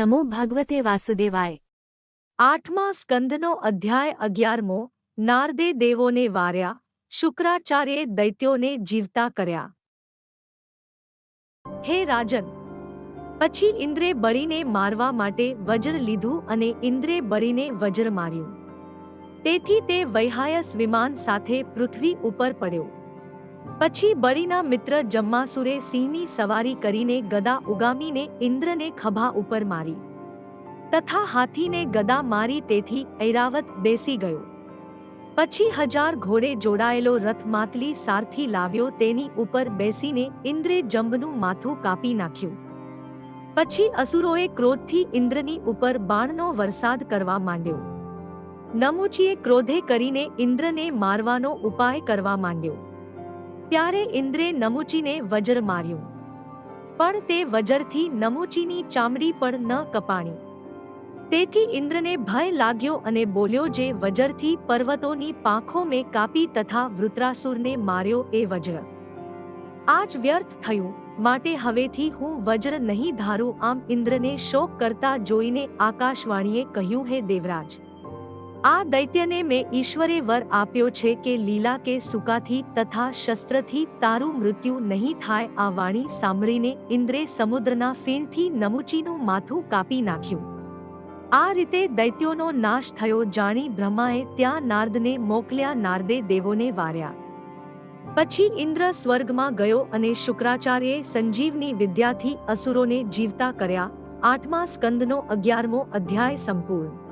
નમો ભગવતે વાસુદેવાય આઠમા સ્કંદનો અધ્યાય અગિયારમો નારદે દેવોને વાર્યા શુક્રાચાર્યે દૈત્યોને જીવતા કર્યા હે રાજન પછી ઇન્દ્રે બળીને મારવા માટે વજ્ર લીધું અને ઇન્દ્રે બળીને વજ્ર માર્યું તેથી તે વૈહાયસ વિમાન સાથે પૃથ્વી ઉપર પડ્યો પછી બળીના મિત્ર જમ્માસુરે સિંહની સવારી કરીને ગદા ઉગામીને ઇન્દ્રને ખભા ઉપર મારી. તથા હાથીને ગદા મારી તેથી ઐરાવત બેસી ગયો. પછી હજાર ઘોડે જોડાયેલો રથ માતલી સારથી લાવ્યો તેની ઉપર બેસીને ઇન્દ્રે જંબનું માથું કાપી નાખ્યું. પછી અસુરોએ ક્રોધથી ઇન્દ્રની ઉપર બાણનો વરસાદ કરવા માંડ્યો. નમુચીએ ક્રોધે કરીને ઇન્દ્રને મારવાનો ઉપાય કરવા માંડ્યો. ત્યારે ઇન્દ્રે નમુચીને વજ્ર માર્યું. પણ તે વજરથી નમુચીની ચામડી પણ ન કપાણી. તેથી ઇન્દ્રને ભય લાગ્યો અને બોલ્યો જે વજરથી પર્વતોની પાંખો મેં કાપી તથા વૃત્રાસુરને માર્યો એ વજ્ર. આજ વ્યર્થ થયું, માટે હવેથી હું વજ્ર નહીં ધારું આમ ઇન્દ્રને શોક કરતા જોઈને આકાશવાણીએ કહ્યું, હે દેવરાજ આ દૈત્યને મેં ઈશ્વરે વર આપ્યો છે કે લીલા કે સુકાથી તથા શસ્ત્રથી તારું મૃત્યુ નહીં થાય આ વાણી સાંભળીને ઇન્દ્રે સમુદ્રના ફીણથી નમુચીનું માથું કાપી નાખ્યું. આ રીતે દૈત્યોનો નાશ થયો જાણી બ્રહ્માએ ત્યાં નાર્દને મોકલ્યા નારદે દેવોને વાર્યા. પછી ઇન્દ્ર સ્વર્ગમાં ગયો અને શુક્રાચાર્યે સંજીવની વિદ્યાથી અસુરોને જીવતા કર્યા. આઠમા સ્કંદનો અગિયારમો અધ્યાય સંપૂર્ણ.